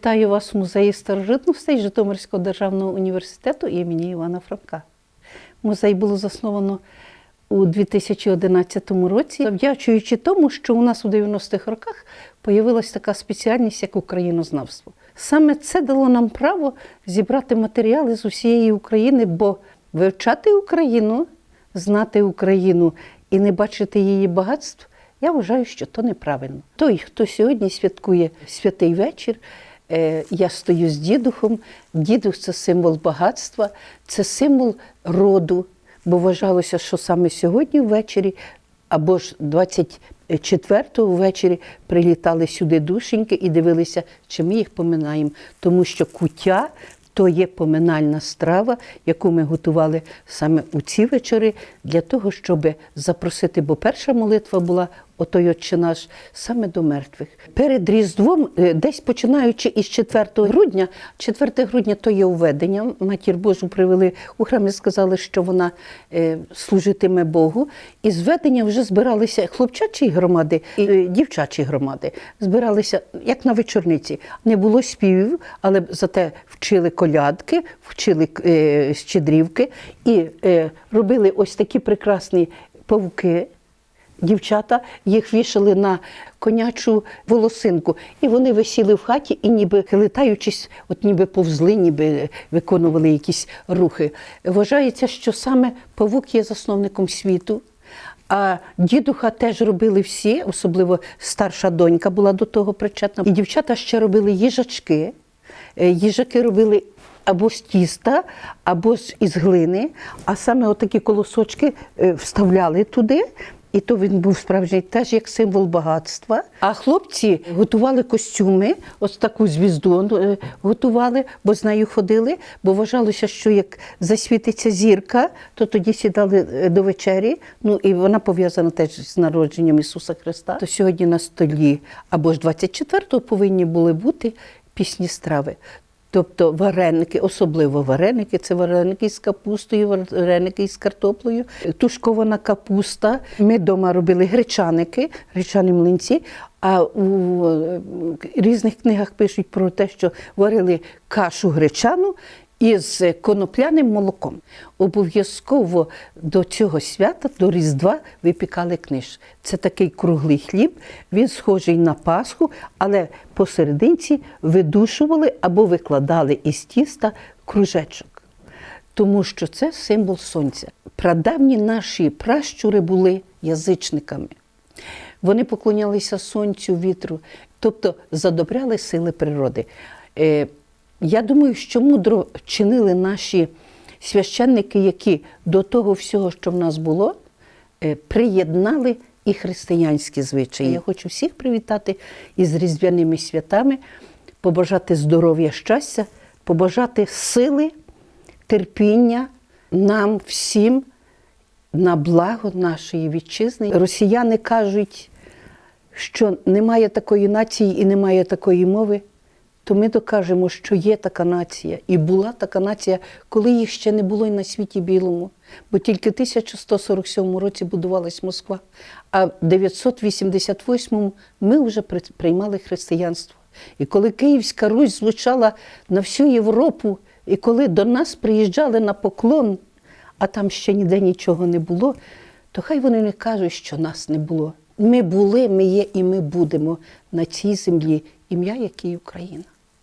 Вітаю вас в музеї старожитностей Житомирського державного університету імені Івана Франка. Музей було засновано у 2011 році, завдячуючи тому, що у нас у 90-х роках появилася така спеціальність, як українознавство. Саме це дало нам право зібрати матеріали з усієї України, бо вивчати Україну, знати Україну і не бачити її багатств, я вважаю, що то неправильно. Той, хто сьогодні святкує святий вечір, я стою з дідухом. Дідух це символ багатства, це символ роду, бо вважалося, що саме сьогодні ввечері або ж 24-го ввечері прилітали сюди душеньки і дивилися, чи ми їх поминаємо. Тому що куття то є поминальна страва, яку ми готували саме у ці вечори, для того, щоб запросити, бо перша молитва була отой Отче наш саме до мертвих. Перед Різдвом, е, десь починаючи із 4 грудня, 4 грудня то є уведення. Матір Божу привели у храм і сказали, що вона е, служитиме Богу. І з ведення вже збиралися хлопчачі громади і е, дівчачі громади. Збиралися як на вечорниці. Не було співів, але зате вчили колядки, вчили щедрівки і робили ось такі прекрасні павуки. Дівчата їх вішали на конячу волосинку, і вони висіли в хаті і ніби летаючись, от ніби повзли, ніби виконували якісь рухи. Вважається, що саме павук є засновником світу. А дідуха теж робили всі, особливо старша донька була до того причетна. І дівчата ще робили їжачки. Е, Їжаки робили або з тіста, або з із глини, а саме отакі колосочки е, вставляли туди. І то він був справжній теж як символ багатства. А хлопці готували костюми, ось таку звізду е, готували, бо з нею ходили, бо вважалося, що як засвітиться зірка, то тоді сідали е, до вечері. Ну і вона пов'язана теж з народженням Ісуса Христа. То сьогодні на столі або ж 24-го повинні були бути пісні страви. Тобто вареники, особливо вареники, це вареники з капустою, вареники з картоплею, тушкована капуста. Ми вдома робили гречаники, гречані млинці. А у е, різних книгах пишуть про те, що варили кашу гречану із конопляним молоком. Обов'язково до цього свята, до Різдва, випікали книж. Це такий круглий хліб, він схожий на Пасху, але посерединці видушували або викладали із тіста кружечок. Тому що це символ сонця. Прадавні наші пращури були язичниками. Вони поклонялися сонцю, вітру, тобто задобряли сили природи. Я думаю, що мудро чинили наші священники, які до того всього, що в нас було, е, приєднали і християнські звичаї. Я хочу всіх привітати із різдвяними святами, побажати здоров'я, щастя, побажати сили, терпіння нам всім на благо нашої вітчизни. Росіяни кажуть, що немає такої нації і немає такої мови то ми докажемо, що є така нація, і була така нація, коли їх ще не було і на світі білому. Бо тільки в 1147 році будувалась Москва, а в 988 ми вже приймали християнство. І коли Київська Русь звучала на всю Європу, і коли до нас приїжджали на поклон, а там ще ніде нічого не було, то хай вони не кажуть, що нас не було. Ми були, ми є і ми будемо на цій землі, ім'я якій Україна.